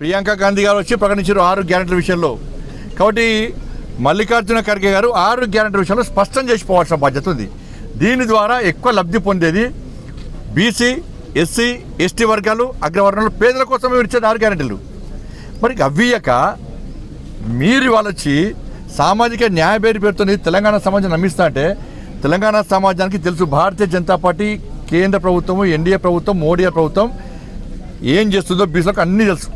ప్రియాంక గాంధీ గారు వచ్చి ప్రకటించారు ఆరు గ్యారెంటీల విషయంలో. కాబట్టి మల్లికార్జున ఖర్గే గారు ఆరు గ్యారెంటీల విషయంలో స్పష్టం చేసిపోవాల్సిన బాధ్యత ఉంది. దీని ద్వారా ఎక్కువ లబ్ధి పొందేది బీసీ ఎస్సీ ఎస్టీ వర్గాలు అగ్రవర్ణాలు పేదల కోసమే ఇచ్చేది ఆరు గ్యారెంటీలు. మరి అవ్వియక మీరు వాళ్ళొచ్చి సామాజిక న్యాయ పేరు పేరుతో తెలంగాణ సమాజం నమ్మిస్తా అంటే తెలంగాణ సమాజానికి తెలుసు భారతీయ జనతా పార్టీ కేంద్ర ప్రభుత్వము ఎన్డీఏ ప్రభుత్వం మోడీ ప్రభుత్వం ఏం చేస్తుందో బీసీలకు అన్నీ తెలుసు.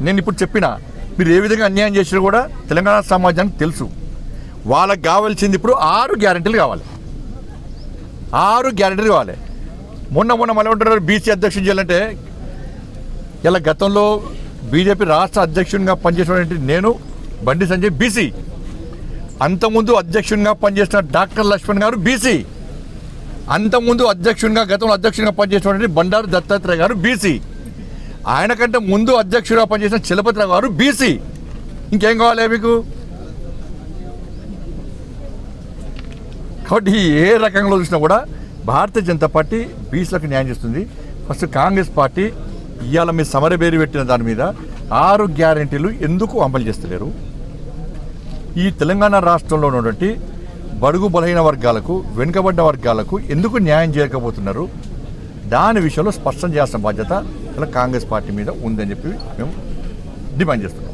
నేను ఇప్పుడు చెప్పిన మీరు ఏ విధంగా అన్యాయం చేసినా కూడా తెలంగాణ సమాజానికి తెలుసు. వాళ్ళకి కావాల్సింది ఇప్పుడు ఆరు గ్యారెంటీలు కావాలి. ఆరు గ్యారెంటీలు కావాలి. మొన్న మొన్న మళ్ళీ ఉంటారు బీసీ అధ్యక్షుడు చేయాలంటే ఇలా గతంలో బీజేపీ రాష్ట్ర అధ్యక్షునిగా పనిచేసినటువంటి నేను బండి సంజయ్ బీసీ. అంతకుముందు అధ్యక్షునిగా పనిచేసిన డాక్టర్ లక్ష్మణ్ గారు బీసీ. అంతకుముందు అధ్యక్షునిగా గతంలో అధ్యక్షునిగా పనిచేసినటువంటి బండారు దత్తాత్రేయ గారు బీసీ. ఆయన కంటే ముందు అధ్యక్షుడిగా పనిచేసిన చలపతిరావు గారు బీసీ. ఇంకేం కావాలి మీకు? కాబట్టి ఏ రకంగా చూసినా కూడా భారతీయ జనతా పార్టీ బీసీలకు న్యాయం చేస్తుంది. ఫస్ట్ కాంగ్రెస్ పార్టీ ఇవాళ మీ సమరబేరి పెట్టిన దాని మీద ఆరు గ్యారెంటీలు ఎందుకు అమలు చేస్తలేరు? ఈ తెలంగాణ రాష్ట్రంలో ఉన్నటువంటి బడుగు బలహీన వర్గాలకు వెనుకబడ్డ వర్గాలకు ఎందుకు న్యాయం చేయకపోతున్నారు? దాని విషయంలో స్పష్టం చేయాల్సిన బాధ్యత కాంగ్రెస్ పార్టీ మీద ఉందని చెప్పి మేము డిమాండ్ చేస్తున్నాం.